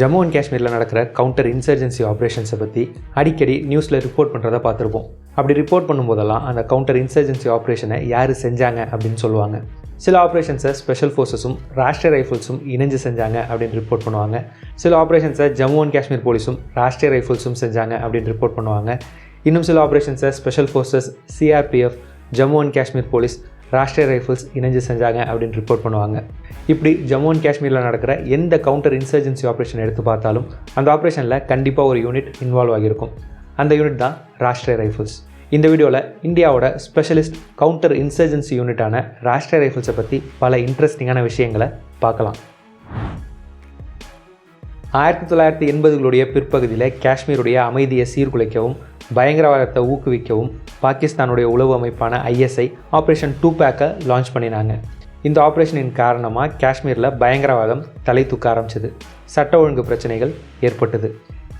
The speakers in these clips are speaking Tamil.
ஜம்மு அண்ட் காஷ்மீரில் நடக்கிற கவுண்டர் இன்சர்ஜென்சி ஆப்ரேஷன்ஸை பற்றி அடிக்கடி நியூஸில் ரிப்போர்ட் பண்ணுறத பார்த்துருப்போம். அப்படி ரிப்போர்ட் பண்ணும்போதெல்லாம் அந்த கவுண்டர் இன்சர்ஜென்சி ஆப்ரேஷனை யார் செஞ்சாங்க அப்படின்னு சொல்லுவாங்க. சில ஆப்ரேஷன்ஸை ஸ்பெஷல் ஃபோர்ஸஸும் ராஷ்ட்ரிய ரைஃபிள்ஸும் இணைஞ்சு செஞ்சாங்க அப்படின்னு ரிப்போர்ட் பண்ணுவாங்க. சில ஆப்ரேஷன்ஸை ஜம்மு அண்ட் காஷ்மீர் போலீஸும் ராஷ்டிரிய ரைஃபிள்ஸும் செஞ்சாங்க அப்படின்னு ரிப்போர்ட் பண்ணுவாங்க. இன்னும் சில ஆப்ரேஷன்ஸை special forces CRPF Jammu and Kashmir police Rashtriya Rifles இணைஞ்சு செஞ்சாங்க அப்படின்னு ரிப்போர்ட் பண்ணுவாங்க. இப்படி ஜம்மு அண்ட் காஷ்மீரில் நடக்கிற எந்த கவுண்டர் இன்சர்ஜென்சி ஆப்ரேஷன் எடுத்து பார்த்தாலும் அந்த ஆப்ரேஷனில் கண்டிப்பாக ஒரு யூனிட் இன்வால்வ் ஆகியிருக்கும். அந்த யூனிட் தான் ராஷ்டிரிய ரைஃபிள்ஸ் இந்த வீடியோவில் இந்தியாவோட ஸ்பெஷலிஸ்ட் கவுண்டர் இன்சர்ஜென்சி யூனிட்டான ராஷ்ட்ரிய ரைஃபிள்ஸை பற்றி பல இன்ட்ரெஸ்டிங்கான விஷயங்களை பார்க்கலாம். ஆயிரத்தி தொள்ளாயிரத்தி எண்பதுகளுடைய பிற்பகுதியில் காஷ்மீருடைய அமைதியை சீர்குலைக்கவும் பயங்கரவாதத்தை ஊக்குவிக்கவும் பாகிஸ்தானுடைய உளவு அமைப்பான ஐஎஸ்ஐ ஆப்ரேஷன் டூ பேக்கை லான்ச் பண்ணினாங்க. இந்த ஆப்ரேஷனின் காரணமாக காஷ்மீரில் பயங்கரவாதம் தலை தூக்க ஆரம்பிச்சது. சட்ட ஒழுங்கு பிரச்சனைகள் ஏற்பட்டது.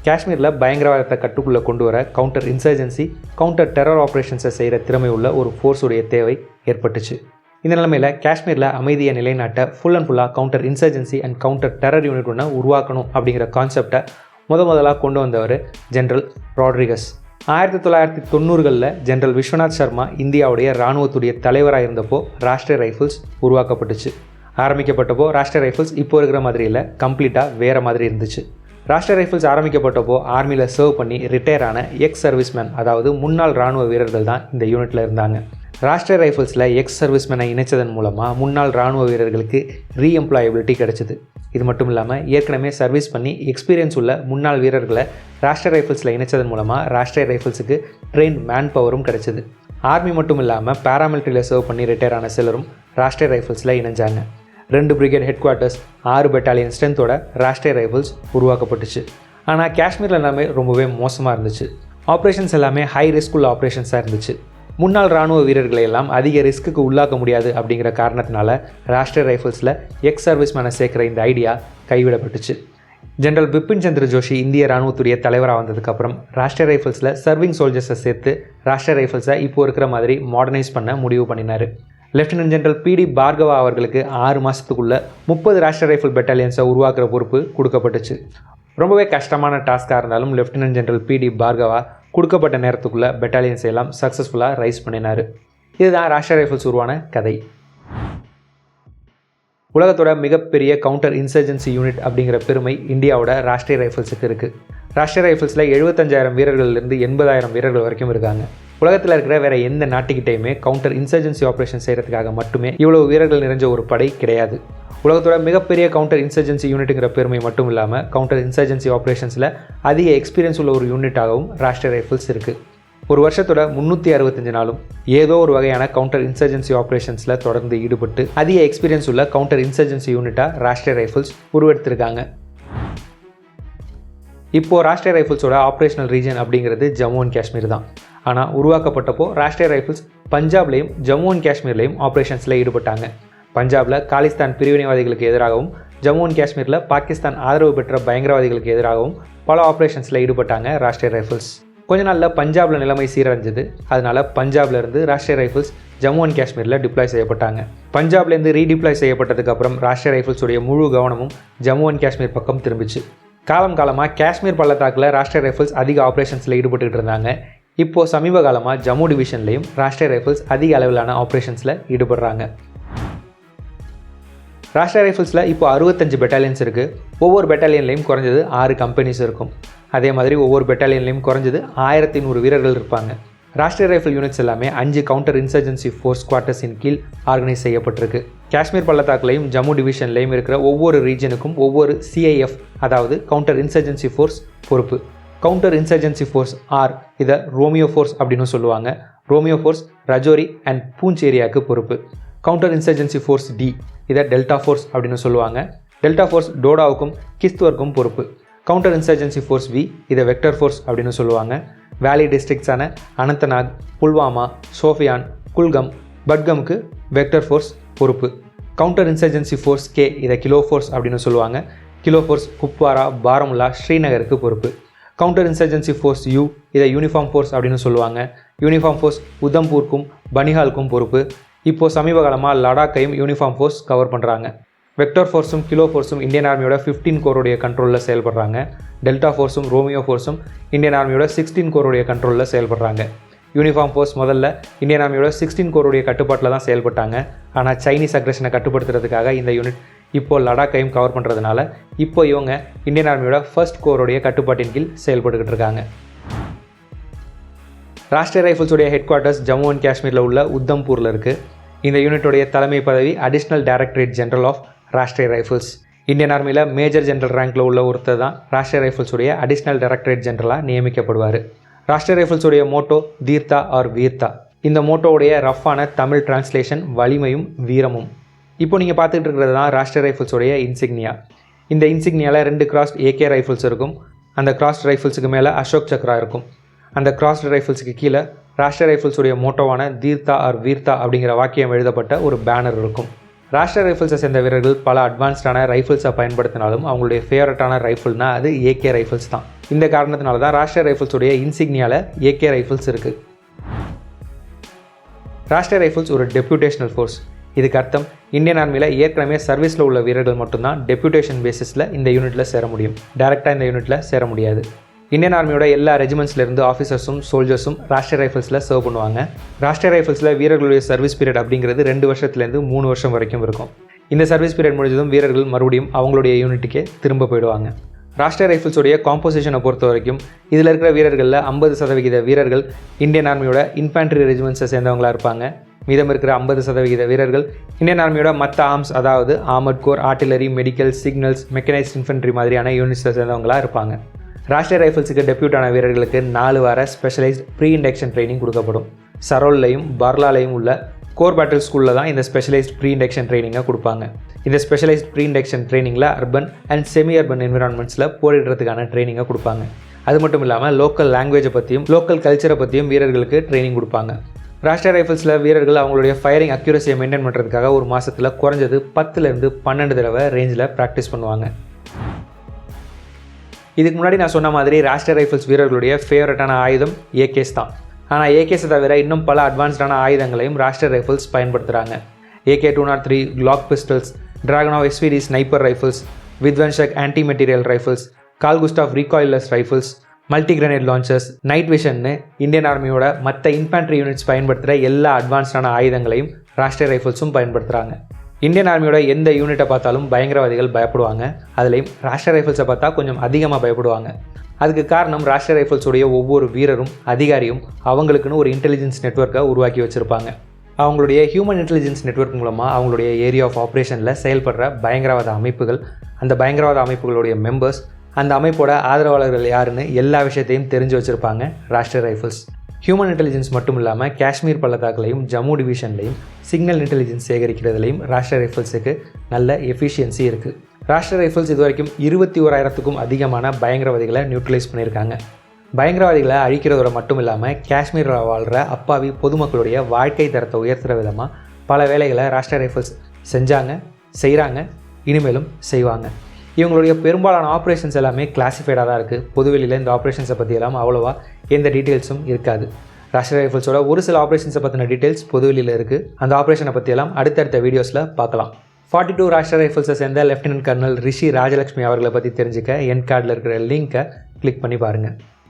காஷ்மீரில் பயங்கரவாதத்தை கட்டுக்குள்ளே கொண்டு வர கவுண்டர் இன்சர்ஜென்சி கவுண்டர் டெரர் ஆப்ரேஷன்ஸை செய்கிற திறமை உள்ள ஒரு ஃபோர்ஸுடைய தேவை ஏற்பட்டுச்சு. இந்த நிலைமையில் காஷ்மீரில் அமைதியை நிலைநாட்ட ஃபுல் அண்ட் ஃபுல்லாக counter insurgency and counter terror unit ஒன்று உருவாக்கணும் அப்படிங்கிற கான்செப்டை முத முதலாக கொண்டு வந்தவர் ஜென்ரல் ராட்ரிகஸ் ஆயிரத்தி தொள்ளாயிரத்தி தொண்ணூறுகளில் ஜென்ரல் விஸ்வநாத் சர்மா இந்தியாவுடைய இராணுவத்துடைய தலைவராக இருந்தப்போ ராஷ்ட்ரிய ரைஃபிள்ஸ் உருவாக்கப்பட்டுச்சு. ஆரம்பிக்கப்பட்டப்போ ராஷ்ட்ரிய ரைஃபிள்ஸ் இப்போ இருக்கிற மாதிரி இல்லை கம்ப்ளீட்டாக வேறு மாதிரி இருந்துச்சு. ராஷ்ட்ரிய ரைஃபிள்ஸ் ஆரம்பிக்கப்பட்டப்போ ஆர்மியில் சர்வ் பண்ணி ரிட்டையர் ஆன எக்ஸ் சர்வீஸ்மேன் அதாவது முன்னாள் இராணுவ வீரர்கள் தான் இந்த யூனிட்டில் இருந்தாங்க. ராஷ்ட்ரிய ரைஃபிள்ஸில் எக்ஸ் சர்வீஸ்மேனை இணைச்சதன் மூலமாக முன்னாள் இராணுவ வீரர்களுக்கு ரீஎம்ப்ளாயபிலிட்டி கிடைச்சிது. இது மட்டும் இல்லாமல் ஏற்கனவே சர்வீஸ் பண்ணி எக்ஸ்பீரியன்ஸ் உள்ள முன்னாள் வீரர்களை ராஷ்டிரிய ரைஃபிள்ஸில் இணைச்சதன் மூலமாக ராஷ்டிரிய ரைஃபிள்ஸுக்கு ட்ரெயின் மேன் பவரும் கிடைச்சிது. ஆர்மி மட்டும் இல்லாமல் பேராமிலிட்ரியில் சர்வ் பண்ணி ரிட்டையர் ஆன சிலரும் ராஷ்டிரிய ரைஃபிள்ஸில் இணைஞ்சாங்க. ரெண்டு பிரிகேட் ஹெட் குவார்ட்டர்ஸ் ஆறு பெட்டாலியன் ஸ்ட்ரென்த்தோட ராஷ்டிரிய ரைஃபிள்ஸ் உருவாக்கப்பட்டுச்சு. ஆனால் காஷ்மீரில் எல்லாமே ரொம்பவே மோசமாக இருந்துச்சு. ஆப்ரேஷன்ஸ் எல்லாமே ஹை ரிஸ்க் உள்ள ஆப்ரேஷன்ஸாக இருந்துச்சு. முன்னாள் இராணுவ வீரர்களை எல்லாம் அதிக ரிஸ்க்குக்கு உள்ளாக்க முடியாது அப்படிங்கிற காரணத்தினால ராஷ்டிரிய ரைஃபிள்ஸில் எக்ஸ் சர்வீஸ் மேனை சேர்க்குற இந்த ஐடியா கைவிடப்பட்டுச்சு. ஜென்ரல் பிபின் சந்திர ஜோஷி இந்திய ராணுவத்துடைய தலைவராக வந்ததுக்கப்புறம் ராஷ்டிரிய ரைஃபிள்ஸில் சர்விங் சோல்ஜர்ஸை சேர்த்து ராஷ்டிரிய ரைஃபிள்ஸை இப்போ இருக்கிற மாதிரி மாடர்னைஸ் பண்ண முடிவு பண்ணினார். லெஃப்டினன்ட் ஜெனரல் பிடி பார்கவா அவர்களுக்கு ஆறு மாதத்துக்குள்ளே முப்பது ராஷ்ட்ரிய ரைஃபிள் பெட்டாலியன்ஸை உருவாக்குற பொறுப்பு கொடுக்கப்பட்டுச்சு. ரொம்பவே கஷ்டமான டாஸ்காக இருந்தாலும் லெஃப்டினன்ட் ஜெனரல் பிடி பார்கவா கொடுக்கப்பட்ட நேரத்துக்குள்ளே பெட்டாலியன்ஸ் எல்லாம் சக்ஸஸ்ஃபுல்லாக ரைஸ் பண்ணினார். இதுதான் ராஷ்ட்ரிய ரைஃபிள்ஸ் உருவான கதை. உலகத்தோட மிகப்பெரிய கவுண்டர் இன்சர்ஜென்சி யூனிட் அப்படிங்கிற பெருமை இந்தியாவோட ராஷ்ட்ரிய ரைஃபிள்ஸுக்கு இருக்குது ரஷ்ய ரைஃபிள்ஸில் எழுபத்தஞ்சாயிரம் வீரர்கள்லேருந்து எண்பதாயிரம் வீரர்கள் வரைக்கும் இருக்காங்க. உலகத்தில் இருக்கிற வேற எந்த நாட்டுக்கிட்டையுமே கவுண்டர் இன்சர்ஜென்சி ஆப்ரேஷன் செய்கிறதுக்காக மட்டுமே இவ்வளோ வீரர்கள் நிறைஞ்ச ஒரு படை கிடையாது. உலகத்தோட மிகப்பெரிய கவுண்டர் இன்சர்ஜென்சி யூனிட்டுங்கிற பெருமை மட்டும் இல்லாமல் கவுண்டர் இன்சர்ஜென்சி ஆப்ரேஷன்ஸில் அதிக எக்ஸ்பீரியன்ஸ் உள்ள ஒரு யூனிட்டாகவும் ராஷ்டிரிய ரைஃபிள்ஸ் இருக்குது ஒரு வருஷத்தோட முந்நூற்றி அறுபத்தஞ்சு நாளும் ஏதோ ஒரு வகையான கவுண்டர் இன்சர்ஜென்சி ஆப்ரேஷன்ஸில் தொடர்ந்து ஈடுபட்டு அதிக எக்ஸ்பீரியன்ஸ் உள்ள கவுண்டர் இன்சர்ஜென்சி யூனிட்டாக ராஷ்டிரிய ரைஃபிள்ஸ் உருவெடுத்திருக்காங்க. இப்போது ராஷ்டிரிய ரைஃபிள்ஸோட ஆப்ரேஷனல் ரீஜன் அப்படிங்கிறது ஜம்மு அண்ட் காஷ்மீர் தான். ஆனால் உருவாக்கப்பட்டப்போ ராஷ்டிரிய ரைஃபிள்ஸ் பஞ்சாப்லேயும் ஜம்மு அண்ட் காஷ்மீர்லேயும் ஆப்ரேஷன்ஸில் ஈடுபட்டாங்க. பஞ்சாபில் காலிஸ்தான் பிரிவினைவாதிகளுக்கு எதிராகவும் ஜம்மு அண்ட் காஷ்மீரில் பாகிஸ்தான் ஆதரவு பெற்ற பயங்கரவாதிகளுக்கு எதிராகவும் பல ஆப்ரேஷன்ஸில் ஈடுபட்டாங்க ராஷ்டிரிய ரைஃபிள்ஸ் கொஞ்ச நாளில் பஞ்சாபில் நிலைமை சீரடைஞ்சது. அதனால் பஞ்சாப்லேருந்து ராஷ்டிரிய ரைஃபிள்ஸ் ஜம்மு அண்ட் காஷ்மீரில் டிப்ளாய் செய்யப்பட்டாங்க. பஞ்சாப்லேருந்து ரீடிப்ளாய் செய்யப்பட்டதுக்கப்புறம் ராஷ்டிரிய ரைஃபிள்ஸுடைய முழு கவனமும் ஜம்மு அண்ட் காஷ்மீர் பக்கம் திரும்பிச்சு. காலம் காலமாக காஷ்மீர் பள்ளத்தாக்கில் ராஷ்டிரிய ரைஃபிள்ஸ் அதிக ஆப்ரேஷன்ஸில் ஈடுபட்டுக்கிட்டு இருந்தாங்க. இப்போது சமீப காலமாக ஜம்மு டிவிஷன்லேயும் ராஷ்டிரிய ரைஃபிள்ஸ் அதிக அளவிலான ஆப்ரேஷன்ஸில் ஈடுபடுறாங்க. ராஷ்டிரிய ரைஃபிள்ஸில் இப்போ அறுபத்தஞ்சு பெட்டாலியன்ஸ் இருக்குது ஒவ்வொரு பெட்டாலியன்லேயும் குறைஞ்சது ஆறு கம்பெனிஸ் இருக்கும். அதே மாதிரி ஒவ்வொரு பெட்டாலியன்லேயும் குறைஞ்சது ஆயிரத்தி நூறு வீரர்கள் இருப்பாங்க. ராஷ்டிரிய ரைஃபிள் யூனிட்ஸ் எல்லாமே அஞ்சு கவுண்டர் இன்சர்ஜென்சி ஃபோர்ஸ் குவார்ட்டர்ஸின் கீழ் ஆர்கனைஸ் செய்யப்பட்டிருக்கு. காஷ்மீர் பள்ளத்தாக்குலையும் ஜம்மு டிவிஷன்லையும் இருக்கிற ஒவ்வொரு ரீஜனுக்கும் ஒவ்வொரு சிஐஎஃப் அதாவது கவுண்டர் இன்சர்ஜென்சி ஃபோர்ஸ் பொறுப்பு. கவுண்டர் இன்சர்ஜென்சி ஃபோர்ஸ் ஆர் இதை ரோமியோ ஃபோர்ஸ் அப்படின்னு சொல்லுவாங்க. Romeo force Rajouri and Poonch ஏரியாவுக்கு பொறுப்பு. கவுண்டர் இன்சர்ஜென்சி ஃபோர்ஸ் டி இதை டெல்டா ஃபோர்ஸ் அப்படின்னு சொல்லுவாங்க. டெல்டா ஃபோர்ஸ் டோடாவுக்கும் கிஸ்துவர்க்கும் பொறுப்பு. கவுண்டர் இன்சர்ஜென்சி ஃபோர்ஸ் வி இதை வெக்டர் ஃபோர்ஸ் அப்படின்னு சொல்லுவாங்க. வேலி டிஸ்ட்ரிக்ட்ஸான அனந்தநாக் புல்வாமா சோஃபியான் குல்கம் பட்கமுக்கு வெக்டர் ஃபோர்ஸ் பொறுப்பு. கவுண்டர் இன்சர்ஜென்சி ஃபோர்ஸ் கே இதை கிலோ ஃபோர்ஸ் அப்படின்னு சொல்லுவாங்க. கிலோ ஃபோர்ஸ் குப்வாரா பாரமுல்லா ஸ்ரீநகருக்கு பொறுப்பு. கவுண்டர் இன்சர்ஜென்சி ஃபோர்ஸ் யூ இதை யூனிஃபார்ம் ஃபோர்ஸ் அப்படின்னு சொல்லுவாங்க. யூனிஃபார்ம் ஃபோர்ஸ் உதம்பூருக்கும் பனிஹாலுக்கும் பொறுப்பு. இப்போது சமீப காலமாக லடாக்கையும் யூனிஃபார்ம் ஃபோர்ஸ் கவர் பண்ணுறாங்க வெக்டர் ஃபோர்ஸும் கிலோ ஃபோர்ஸும் இந்தியன் ஆர்மியோட ஃபிஃப்டீன் கோருடைய கண்ட்ரோலில் செயல்படுறாங்க. டெல்டா ஃபோர்ஸும் ரோமியோ ஃபோர்ஸும் இந்தியன் ஆர்மியோட சிக்ஸ்டீன் கோருடைய கண்ட்ரோலில் செயல்படுறாங்க. யூனிஃபார்ம் ஃபோர்ஸ் முதல்ல இந்தியன் ஆர்மியோட சிக்ஸ்டீன் கோருடைய கட்டுப்பாட்டில் தான் செயல்பட்டாங்க. ஆனால் சைனீஸ் அக்ரஷனை கட்டுப்படுத்துறதுக்காக இந்த யூனிட் இப்போ லடாக்கையும் கவர் பண்ணுறதுனால இப்போ இவங்க இந்தியன் ஆர்மியோட ஃபர்ஸ்ட் கோருடைய கட்டுப்பாட்டின் கீழ் செயல்பட்டுக்கிட்டு இருக்காங்க. ராஷ்டிரிய ரைஃபிள்ஸுடைய ஹெட் குவார்ட்டர்ஸ் ஜம்மு அண்ட் காஷ்மீரில் உள்ள உத்தம்பூரில் இருக்குது இந்த யூனிட்டுடைய தலைமை பதவி additional directorate general of Rashtriya rifles Indian ஆர்மியில் மேஜர் ஜென்ரல் ரேங்க்கில் உள்ள ஒருத்தர் தான் ராஷ்டிரிய ரைஃபிள்ஸுடைய அடிஷ்னல் டைரக்டரேட் ஜென்ரலாக நியமிக்கப்படுவார். ராஷ்டிரிய ரைஃபிள்ஸுடைய மோட்டோ தீர்த்தா ஆர் வீர்த்தா. இந்த மோட்டோவுடைய ரஃப்பான தமிழ் டிரான்ஸ்லேஷன் வலிமையும் வீரமும். இப்போ நீங்கள் பார்த்துட்டு இருக்கிறது தான் ராஷ்டிரிய ரைஃபிள்ஸுடைய இன்சிக்னியா இந்த இன்சிக்னியாவில் ரெண்டு கிராஸ்ட் ஏகே ரைஃபிள்ஸ் இருக்கும். அந்த கிராஸ்ட் ரைஃபிள்ஸுக்கு மேலே அசோக் சக்ரா இருக்கும். அந்த கிராஸ்ட் ரைஃபிள்ஸுக்கு கீழே ராஷ்டிரிய ரைஃபிள்ஸுடைய மோட்டோவான தீர்த்தா ஆர் வீர்த்தா அப்படிங்கிற வாக்கியம் எழுதப்பட்ட ஒரு பேனர் இருக்கும். ராஷ்டிர ரைஃபிள்ஸை சேர்ந்த வீரர்கள் பல அட்வான்ஸ்டான ரைஃபிள்ஸை பயன்படுத்தினாலும் அவங்களுடைய ஃபேவரட்டான ரைஃபிள்னா அது ஏகே ரைஃபிள்ஸ் தான். இந்த காரணத்தினால தான் ராஷ்டிரிய ரைஃபிள்ஸுடைய இன்சிக்னியாவில் ஏகே ரைஃபிள்ஸ் இருக்குது ராஷ்டிர ரைஃபிள்ஸ் ஒரு டெப்யூட்டேஷனல் ஃபோர்ஸ் இதுக்கு அர்த்தம் இந்தியன் ஆர்மியில் ஏற்கனவே சர்வீஸில் உள்ள வீரர்கள் மட்டும்தான் டெப்யூட்டேஷன் பேசிஸில் இந்த யூனிட்டில் சேர முடியும். டேரெக்டாக இந்த யூனிட்டில் சேர முடியாது. இந்தியன் ஆர்மியோட எல்லா ரெஜிமெண்ட்ஸ்லேருந்து ஆஃபீஸர்ஸும் சோல்ஜர்ஸும் ராஷ்டிரிய ரைஃபிள்ஸில் சர்வ் பண்ணுவாங்க. ராஷ்டிரிய ரைஃபிள்ஸில் வீரர்களுடைய சர்வீஸ் பீரியட் அப்படிங்கிறது ரெண்டு வருஷத்துலேருந்து மூணு வருஷம் வரைக்கும் இருக்கும். இந்த சர்வீஸ் பீரியட் முடிஞ்சதும் வீரர்கள் மறுபடியும் அவங்களுடைய யூனிட்டுக்கே திரும்ப போயிடுவாங்க. ராஷ்டிரிய ரைஃபிள்ஸுடைய காம்போசிஷனை பொறுத்த வரைக்கும் இதில் இருக்கிற வீரர்களில் ஐம்பது சதவிகித வீரர்கள் இந்தியன் ஆர்மியோட இன்ஃபேண்ட்ரி ரெஜிமெண்ட்ஸை சேர்ந்தவங்களாக இருப்பாங்க. மீதம் இருக்கிற ஐம்பது சதவிகித வீரர்கள் இந்தியன் ஆர்மியோட மற்ற ஆர்ம்ஸ் அதாவது armoured corps artillery medical signals mechanised infantry மாதிரியான யூனிட்ஸை சேர்ந்தவங்களாக இருப்பாங்க. ராஷ்டிரிய ரைஃபிள்ஸுக்கு டெப்யூட்டான வீரர்களுக்கு நாலு வார ஸ்பெஷலைஸ்ட் ப்ரீ இண்டக்ஷன் ட்ரைனிங் கொடுக்கப்படும். சரோல்லையும் பர்லாலையும் உள்ள கோர் பேட்டில் ஸ்கூலில் தான் இந்த ஸ்பெஷலைஸ்ட் ப்ரீ இண்டக்ஷன் ட்ரைனிங்கை கொடுப்பாங்க. இந்த ஸ்பெஷலைஸ்ட் ப்ரீ இண்டக்ஷன் ட்ரைனிங்கில் அர்பன் அண்ட் செமி அர்பன் என்விரான்மெண்ட்ஸில் போரிடுறதுக்கான ட்ரைனிங்கை கொடுப்பாங்க. அது மட்டும் இல்லாமல் லோக்கல் லாங்குவேஜை பற்றியும் லோக்கல் கல்ச்சரை பற்றியும் வீரர்களுக்கு ட்ரைனிங் கொடுப்பாங்க. ராஷ்டிரிய ரைஃபிள்ஸில் வீரர்கள் அவங்களுடைய ஃபயரிங் அக்யூரஸியை மெயின்டைன் பண்ணுறதுக்காக ஒரு மாதத்தில் குறைஞ்சது பத்துலேருந்து பன்னெண்டு தடவை ரேஞ்சில் ப்ராக்டிஸ் பண்ணுவாங்க. இதுக்கு முன்னாடி நான் சொன்ன மாதிரி ராஷ்டிரிய ரைஃபிள்ஸ் வீரர்களுடைய ஃபேவரட்டான ஆயுதம் ஏகேஸ் தான். ஆனால் ஏகேஸை தவிர இன்னும் பல அட்வான்ஸ்டான ஆயுதங்களையும் ராஷ்டிரிய ரைஃபிள்ஸ் பயன்படுத்துகிறாங்க AK two naught three Glock pistols Dragunov SVD sniper rifles Vidhwansak anti materiel rifles Carl Gustaf recoilless rifles multi grenade launchers night விஷன்னு Indian ஆர்மியோட மற்ற இன்ஃபேண்ட்ரி யூனிட்ஸ் பயன்படுத்துகிற எல்லா அட்வான்ஸ்டான ஆயுதங்களையும் ராஷ்டிரிய ரைஃபிள்ஸும் பயன்படுத்துகிறாங்க இந்தியன் ஆர்மியோட எந்த யூனிட்டை பார்த்தாலும் பயங்கரவாதிகள் பயப்படுவாங்க. அதுலேயும் ராஷ்டிர ரைஃபிள்ஸை பார்த்தா கொஞ்சம் அதிகமாக பயப்படுவாங்க. அதுக்கு காரணம் ராஷ்டிரிய ரைஃபிள்ஸுடைய ஒவ்வொரு வீரரும் அதிகாரியும் அவங்களுக்குன்னு ஒரு இன்டெலிஜென்ஸ் நெட்ஒர்க்கை உருவாக்கி வச்சுருப்பாங்க. அவங்களுடைய ஹியூமன் இன்டெலிஜென்ஸ் நெட்ஒர்க் மூலமாக அவங்களுடைய ஏரியா ஆஃப் ஆப்ரேஷனில் செயல்படுற பயங்கரவாத அமைப்புகள் அந்த பயங்கரவாத அமைப்புகளுடைய மெம்பர்ஸ் அந்த அமைப்போட ஆதரவாளர்கள் யாருன்னு எல்லா விஷயத்தையும் தெரிஞ்சு வச்சுருப்பாங்க ராஷ்டிரிய ரைஃபிள்ஸ் ஹியூமன் இன்டெலிஜென்ஸ் மட்டும் இல்லாமல் காஷ்மீர் பள்ளத்தாக்குலையும் ஜம்மு டிவிஷன்லையும் சிக்னல் இன்டெலிஜென்ஸ் சேகரிக்கிறதுலையும் ராஷ்டிர ரைஃபிள்ஸுக்கு நல்ல எஃபிஷியன்சி இருக்குது ராஷ்டிர ரைஃபிள்ஸ் இது வரைக்கும் இருபத்தி ஓராயிரத்துக்கும் அதிகமான பயங்கரவாதிகளை நியூட்ரலைஸ் பண்ணியிருக்காங்க. பயங்கரவாதிகளை அழிக்கிறதோட மட்டும் இல்லாமல் காஷ்மீரில் வாழ்கிற அப்பாவி பொதுமக்களுடைய வாழ்க்கை தரத்தை உயர்த்துகிற விதமாக பல வேலைகளை ராஷ்டிர ரைஃபிள்ஸ் செஞ்சாங்க செய்கிறாங்க இனிமேலும் செய்வாங்க. இவங்களுடைய பெரும்பாலான ஆப்ரேஷன்ஸ் எல்லாமே கிளாசிஃபைடாக தான் இருக்குது பொதுவெளியில் இந்த ஆப்ரேஷன்ஸை பற்றியெல்லாம் அவ்வளோவா எந்த டீட்டெயில்ஸும் இருக்காது. ரஷ்ய ரைஃபிள்ஸோட ஒரு சில ஆப்ரேஷன்ஸை பற்றின டீட்டெயில்ஸ் பொதுவெளியில் இருக்குது அந்த ஆப்ரேஷனை பற்றியெல்லாம் அடுத்தடுத்த வீடியோஸில் பார்க்கலாம். ஃபார்ட்டி டூ ராஷ்டிர ரைஃபிள்ஸை சேர்ந்த லெஃப்டினன்ட் கர்னல் ரிஷி ராஜலட்சுமி அவர்களை பற்றி தெரிஞ்சுக்க என் கார்டில் இருக்கிற லிங்க்கை கிளிக் பண்ணி பாருங்கள்